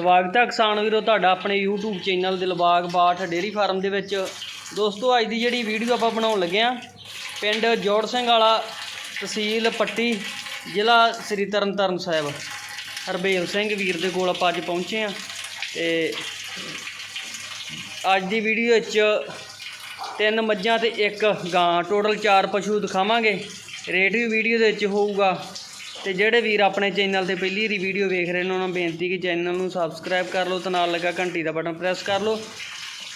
ਸਵਾਗਤ ਹੈ ਕਿਸਾਨ ਵੀਰੋ, ਤੁਹਾਡਾ ਆਪਣੇ YouTube channel Dilbagh Bath dairy farm ਦੇ ਵਿੱਚ। ਦੋਸਤੋ, ਅੱਜ ਦੀ ਜਿਹੜੀ ਵੀਡੀਓ ਆਪਾਂ ਬਣਾਉਣ ਲੱਗੇ ਆ ਪਿੰਡ ਜੋੜ ਸਿੰਘ ਵਾਲਾ ਤਹਿਸੀਲ ਪੱਟੀ, ਜ਼ਿਲ੍ਹਾ ਸ੍ਰੀ ਤਰਨਤਾਰਨ ਸਾਹਿਬ। ਹਰਬੇਵ ਸਿੰਘ ਵੀਰ ਦੇ ਕੋਲ ਆਪਾਂ ਅੱਜ ਪਹੁੰਚੇ ਆ ਤੇ ਅੱਜ ਦੀ ਵੀਡੀਓ ਵਿੱਚ ਤਿੰਨ ਮੱਝਾਂ ਤੇ ਇੱਕ ਗਾਂ। ਟੋਟਲ ਚਾਰ ਪਸ਼ੂ ਦਿਖਾਵਾਂਗੇ। ਰੇਟ ਵੀ ਵੀਡੀਓ ਦੇ ਵਿੱਚ ਹੋਊਗਾ। ਤੇ ਜਿਹੜੇ ਵੀਰ ਆਪਣੇ ਚੈਨਲ ਤੇ ਪਹਿਲੀ ਵਾਰੀ ਵੀਡੀਓ ਵੇਖ ਰਹੇ ਨੇ, ਉਹਨਾਂ ਨੂੰ ਬੇਨਤੀ ਕਿ ਚੈਨਲ ਨੂੰ ਸਬਸਕ੍ਰਾਈਬ ਕਰ ਲਓ ਤੇ ਨਾਲ ਲੱਗਾ ਘੰਟੀ ਦਾ ਬਟਨ ਪ੍ਰੈਸ ਕਰ ਲਓ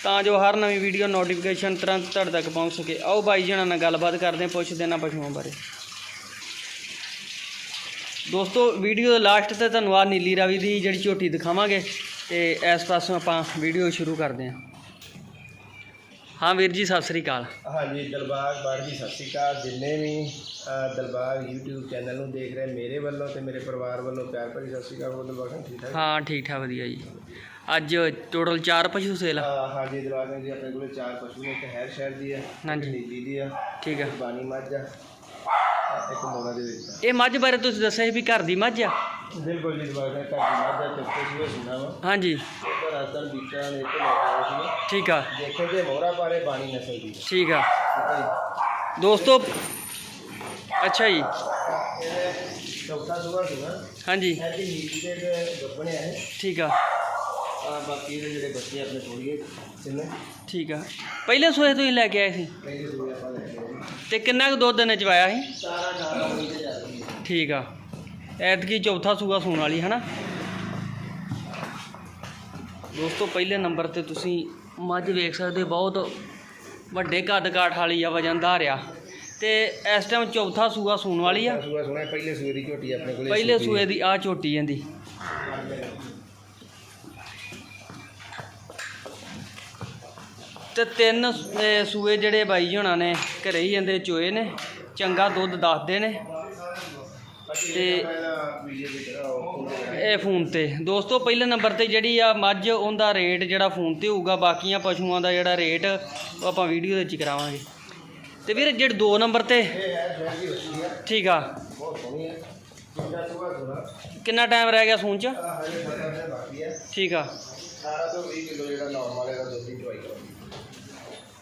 ਤਾਂ ਜੋ ਹਰ ਨਵੀਂ ਵੀਡੀਓ ਨੋਟੀਫਿਕੇਸ਼ਨ ਤੁਰੰਤ ਤੁਹਾਡੇ ਤੱਕ ਪਹੁੰਚ ਸਕੇ। ਆਓ ਬਾਈ ਜਣਾ ਨਾਲ ਗੱਲਬਾਤ ਕਰਦੇ ਹਾਂ, ਪੁੱਛਦੇ ਨਾ ਪਸ਼ੂਆਂ ਬਾਰੇ। ਦੋਸਤੋ ਵੀਡੀਓ ਦੇ ਲਾਸਟ ਤੇ ਤੁਹਾਨੂੰ ਆ ਨੀਲੀ ਰਾਵੀ ਦੀ ਜਿਹੜੀ ਝੋਟੀ ਦਿਖਾਵਾਂਗੇ ਤੇ ਇਸ ਪਾਸੋਂ ਆਪਾਂ ਵੀਡੀਓ ਸ਼ੁਰੂ ਕਰਦੇ ਹਾਂ। ਹਾਂ ਵੀਰ ਜੀ ਸਤਿ ਸ੍ਰੀ ਅਕਾਲ। ਹਾਂਜੀ ਦਿਲਬਾਗ ਬਾੜ ਜੀ ਸਤਿ ਸ਼੍ਰੀ ਅਕਾਲ। ਜਿੰਨੇ ਵੀ ਅ, ਦਿਲਬਾਗ YouTube ਚੈਨਲ ਨੂੰ ਦੇਖ ਰਹੇ ਮੇਰੇ ਵੱਲੋਂ ਤੇ ਮੇਰੇ ਪਰਿਵਾਰ ਵੱਲੋਂ ਪਿਆਰ ਭਰੀ ਸਤਿ ਸ਼੍ਰੀ ਅਕਾਲ ਹੋਰ ਦਿਲਬਾਗ ਸਿੰਘ ਠੀਕ ਠਾਕ? ਹਾਂ ਠੀਕ ਠਾਕ ਵਧੀਆ ਜੀ। ਅੱਜ ਟੋਟਲ 4 ਪਸ਼ੂ ਸੇਲ ਆ। ਅ, ਹਾਂਜੀ ਦਿਲਬਾਗ ਸਿੰਘ ਜੀ ਆਪਣੇ ਕੋਲ ਚਾਰ ਪਸ਼ੂ ਨੇ ਇੱਕ ਹੈਰ ਸ਼ਹਿਰ ਦੀ ਹੈ ਹਾਂਜੀ। ਨੀਲੀ ਦੀ ਆ ਠੀਕ ਆ। ਇੱਕ ਬਾਣੀ ਮੱਝ ਆ ਅ, ਇੱਕ ਮੋਰਾ ਦੇ ਵਿੱਚ ਆ। ਇਹ ਮੱਝ ਬਾਰੇ ਤੁਸੀਂ ਦੱਸਿਆ ਸੀ ਵੀ ਘਰ ਦੀ ਮੱਝ ਆ? ਬਿਲਕੁਲ ਜੀ ਦਿਲਬਾਗ ਸਿੰਘ ਘਰ ਦੀ ਮੱਝ ਆ ਚੁੱਕੇ ਸੂਏ ਸੁਣਾ ਵਾ। ਹਾਂਜੀ। ਬੀਟਾ ਨੇ ਆਇਆ ਸੀ ਠੀਕ ਆ। ਦੇਖੋ ਤੇ ਮੋਹਰਾ ਪਾਰੇ ਬਾਣੀ ਨਸਲ ਦੀ। ਹੈ। ਠੀਕ ਆ ਹੈ ਜੀ। ਦੋਸਤੋ ਅੱਛਾ ਜੀ। ਚੌਥਾ ਹਾਂਜੀ। ਦੇ ਤੇ ਠੀਕ ਆ। ਆ ਬਾਕੀ ਦੇ ਜਿਹੜੇ ਬੱਚੇ ਆਪਣੇ ਥੋੜੀਏ ਜਿੰਨੇ ਠੀਕ ਆ। ਪਹਿਲੇ ਸੋਏ ਤੁਸੀਂ ਲੈ ਕੇ ਆਏ ਸੀ। ਪਹਿਲੇ ਸੂਏ ਆਪਾਂ ਲੈ ਕੇ ਆਏ ਤੇ ਕਿੰਨਾ ਕੁ ਦੁੱਧ ਨੇ ਚਵਾਇਆ ਸੀ? ਤੇ ਜਾ ਹੈ। ਠੀਕ ਆ। ਐਤਕੀ ਚੌਥਾ ਸੂਆ ਸੂਣ ਵਾਲੀ ਹਨਾ? ਦੋਸਤੋ ਪਹਿਲੇ ਨੰਬਰ ਤੇ ਤੁਸੀਂ ਮੱਝ ਵੇਖ ਸਕਦੇ ਬਹੁਤ ਵੱਡੇ ਕੱਦ ਕਾਠ ਵਾਲੀ ਆ ਵਜਨਦਾਰ ਆ ਤੇ ਇਸ ਟਾਈਮ ਚੌਥਾ ਸੂਆ ਸੂਣ ਵਾਲੀ ਆ। ਸੂਆ ਸੁਣਾ ਪਹਿਲੇ ਸੂਏ ਦੀ ਝੋਟੀ ਆਪਣੇ ਕੋਲੇ ਪਹਿਲੇ ਸੂਏ ਦੀ ਆ ਝੋਟੀ ਜਾਂਦੀ ਤੇ ਤਿੰਨ ਸੂਏ ਜਿਹੜੇ ਬਾਈ ਹੋਣਾ ਨੇ ਘਰੇ ਹੀ ਜਾਂਦੇ ਚੋਏ ਨੇ ਚੰਗਾ ਦੁੱਧ ਦੱਸਦੇ ਨੇ। ਤੇ ਇਹ ਫੋਨ ਤੇ। ਦੋਸਤੋ, ਪਹਿਲੇ ਨੰਬਰ ਤੇ ਜਿਹੜੀ ਆ ਮੱਝ, ਉਹਦਾ ਰੇਟ ਜਿਹੜਾ ਫੋਨ ਤੇ ਹੋਊਗਾ, ਬਾਕੀਆਂ ਪਸ਼ੂਆਂ ਦਾ ਜਿਹੜਾ ਰੇਟ, ਉਹ ਆਪਾਂ ਵੀਡੀਓ ਦੇ ਵਿੱਚ ਕਰਾਵਾਂਗੇ। ਤੇ ਵੀਰ, ਜਿਹੜੇ ਦੋ ਨੰਬਰ ਤੇ, ਠੀਕ ਆ। ਕਿੰਨਾ ਟਾਈਮ ਰਹਿ ਗਿਆ ਸੂਣ ਚ? ਠੀਕ ਆ। 18 ਤੋਂ 20 ਕਿਲੋ ਜਿਹੜਾ ਨਾਰਮਲ ਹੈ ਦਾ ਦੁੱਧ ਦੀ ਦਵਾਈ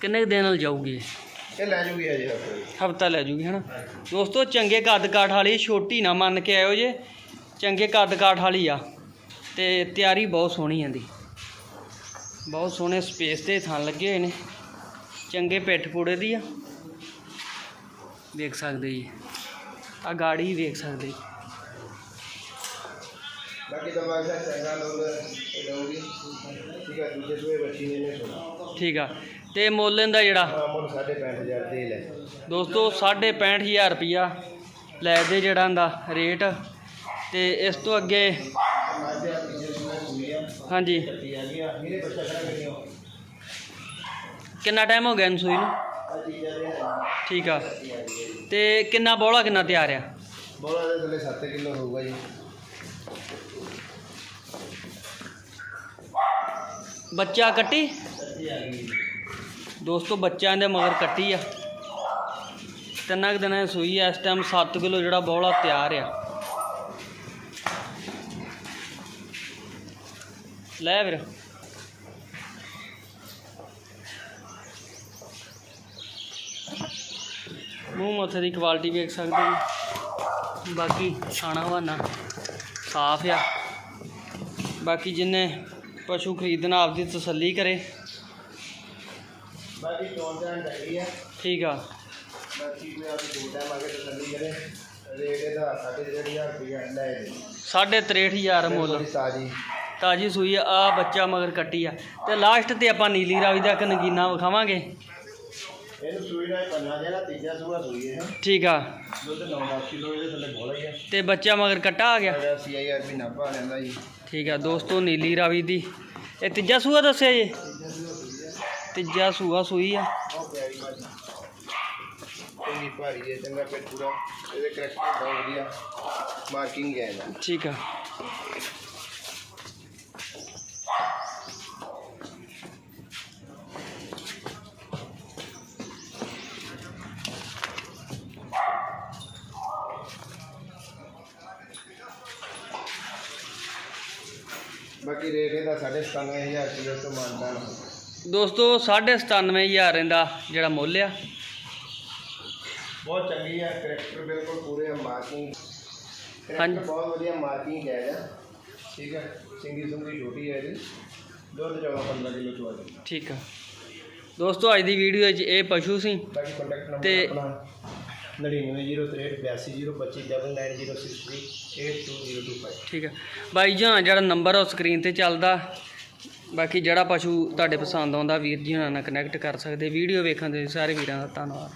ਕਿੰਨੇ ਕੁ ਦਿਨ ਨਾਲ ਜਾਊਗੀ? ਇਹ ਲੈ ਜੂਗੀ ਹਜੇ ਹਫ਼ਤੇ ਹਫਤਾ ਲੈ ਜੂਗੀ, ਹਨਾ? ਦੋਸਤੋ, ਚੰਗੇ ਕੱਦ ਕਾਠ ਵਾਲੀ ਛੋਟੀ ਨਾ ਮੰਨ ਕੇ ਆਇਓ ਜੇ। ਚੰਗੇ ਕੱਦ ਕਾਠ ਵਾਲੀ ਆ। ਤੇ ਤਿਆਰੀ ਬਹੁਤ ਸੋਹਣੀ ਆਂਦੀ ਬਹੁਤ ਸੋਹਣੇ ਸਪੇਸ ਤੇ ਥਣ ਲੱਗੇ ਹੋਏ ਨੇ। ਚੰਗੇ ਪਿੱਠ ਪੂੜੇ ਦੀ ਆ। ਵੇਖ ਸਕਦੇ ਜੀ। ਆ ਗਾੜੀ ਵੇਖ ਸਕਦੇ ਜੀ। ਲਊਗੀ ਠੀਕ ਹੈ ਦੂਜੇ ਸੂਏ ਬੱਚੀ ਨੇ ਨੇ ਸੁਣਾ ਠੀਕ ਆ ਤੇ ਮੁੱਲ ਇਹਦਾ ਜਿਹੜਾ ਆ ਮੁੱਲ 65000 ਦੇ ਲੈ ਦੋਸਤੋ 65000 ਰੁਪਿਆ ਲੈ ਦੇ ਜਿਹੜਾ ਇਹਦਾ ਰੇਟ ਤੇ ਇਸ ਤੋਂ ਅੱਗੇ ਹਾਂਜੀ ਕਿੰਨਾ ਟਾਈਮ ਹੋ ਗਿਆ ਇਹਨੂੰ ਸੂਈ ਨੂੰ ਦੇ ਠੀਕ ਆ ਤੇ ਕਿੰਨਾ ਬੋਲਾ ਕਿੰਨਾ ਤਿਆਰ ਆ ਬੋਲਾ ਦੇ ਥੱਲੇ 7 ਕਿਲੋ ਹੋਊਗਾ ਜੀ ਬੱਚਾ ਕੱਟੀ? ਦੋਸਤੋ, ਬੱਚਿਆਂ ਦੇ ਮਗਰ ਕੱਟੀ ਆ। ਤਿੰਨਾਂ ਕੁ ਦਿਨਾਂ ਦੀ ਸੂਈ ਆ, ਇਸ ਟਾਈਮ 7 ਕਿਲੋ ਜਿਹੜਾ ਬੋਲਾ ਤਿਆਰ ਆ। ਲੈ ਵੀਰ। ਮੂੰਹ ਮੱਥੇ ਦੀ ਕੁਆਲਿਟੀ ਵੇਖ ਸਕਦੇ ਜੀ ਬਾਕੀ ਛਾਣਾ ਹਵਾਨਾ ਸਾਫ਼ ਆ। ਬਾਕੀ ਜਿੰਨੇ ਪਸ਼ੂ ਖਰੀਦਣਾ ਆਪਦੀ ਤਸੱਲੀ ਕਰੇ। ਬਾਕੀ ਚੋਣ ਜਾਣ ਡੱਗੀ ਆ। ਠੀਕ ਆ। ਬਾਕੀ ਕੋਈ ਆਪ ਦੋ ਟਾਈਮ ਆ ਕੇ ਤਸੱਲੀ ਕਰੇ। ਰੇਟ ਇਹਦਾ 60000 ਰੁਪਏ ਦੇ ਸਾਢੇ 63000 ਮੁੱਲ। ਤਾਜੀ। ਤਾਜੀ ਸੂਈ ਆ ਬੱਚਾ ਮਗਰ ਕੱਟੀ ਆ। ਤੇ ਲਾਸਟ ਤੇ ਆਪਾਂ ਨੀਲੀ ਰਾਵੀ ਦਾ ਇੱਕ ਨਗੀਨਾ ਵਿਖਾਵਾਂਗੇ। ਇਹਨੂੰ ਸੂਈ ਦਾ ਪੰਨਾ ਜਿਹੜਾ ਤੀਜਾ ਸੂਆ ਸੂਈ ਹੈ। ਠੀਕ ਆ। ਦੁੱਧ 9-10 ਕਿਲੋ ਇਹਦੇ ਥੱਲੇ ਬੋਲਾ ਹੀ ਹੈ ਤੇ ਬੱਚਾ ਮਗਰ ਕੱਟਾ ਆ ਗਿਆ? ਵੀ ਲੈਂਦਾ ਜੀ। ਠੀਕ ਆ ਦੋਸਤੋ ਨੀਲੀ ਰਾਵੀ ਦੀ। ਇਹ ਤੀਜਾ ਸੂਆ ਦੱਸਿਆ ਜੀ? ਤੀਜਾ ਸੂਆ ਸੂਈ ਆ। ਬਹੁਤ ਪਿਆਰੀ ਮੱਝ ਚੰਗੀ ਭਾਰੀ ਹੈ ਚੰਗਾ ਪੇਟ ਪੂਰਾ। ਇਹਦੇ ਕਰੈਕਟਰ ਬਹੁਤ ਵਧੀਆ। ਮਾਰਕਿੰਗ ਹੈ ਇਹਦਾ ਠੀਕ ਆ। ਬਾਕੀ ਰੇਟ ਇਹਦਾ 97500 ਕਿਲੋ ਤੋਂ ਮਾਨਦਾਨ ਦੋਸਤੋ 97500 ਇਹਦਾ ਜਿਹੜਾ ਮੁੱਲ ਆ। ਬਹੁਤ ਚੰਗੀ ਹੈ ਕਰੈਕਟਰ ਬਿਲਕੁਲ ਪੂਰੇ ਮਾਰਕਿੰਗ ਹਾਂਜੀ। ਬਹੁਤ ਵਧੀਆ ਮਾਰਕਿੰਗ ਹੈ ਇਹਦਾ ਠੀਕ ਹੈ ਸਿੰਗੀ ਸੁੰਗੀ ਛੋਟੀ ਹੈ ਇਹਦੀ। ਦੁੱਧ ਚੌਦਾਂ 15 ਕਿਲੋ ਚਵਾ ਦੇ। ਠੀਕ ਆ। ਦੋਸਤੋ ਅੱਜ ਦੀ ਵੀਡੀਓ ਵਿੱਚ ਇਹ ਪਸ਼ੂ ਸੀ ਬਾਕੀ ਕੰਟੈਕਟ ਨੰਬਰ ਤੇ- ਆਪਣਾ 9903822963 ਠੀਕ ਹੈ ਬਾਈ ਜੀ ਜਿਹੜਾ ਨੰਬਰ ਉਹ ਸਕਰੀਨ ਤੇ ਚੱਲਦਾ। ਬਾਕੀ ਜਿਹੜਾ ਪਸ਼ੂ ਤੁਹਾਡੇ ਪਸੰਦ ਆਉਂਦਾ, ਵੀਰ ਜੀ ਹੁਣਾਂ ਨਾਲ ਕਨੈਕਟ ਕਰ ਸਕਦੇ। ਵੀਡੀਓ ਵੇਖਣ ਦੇ ਸਾਰੇ ਵੀਰਾਂ ਦਾ ਧੰਨਵਾਦ।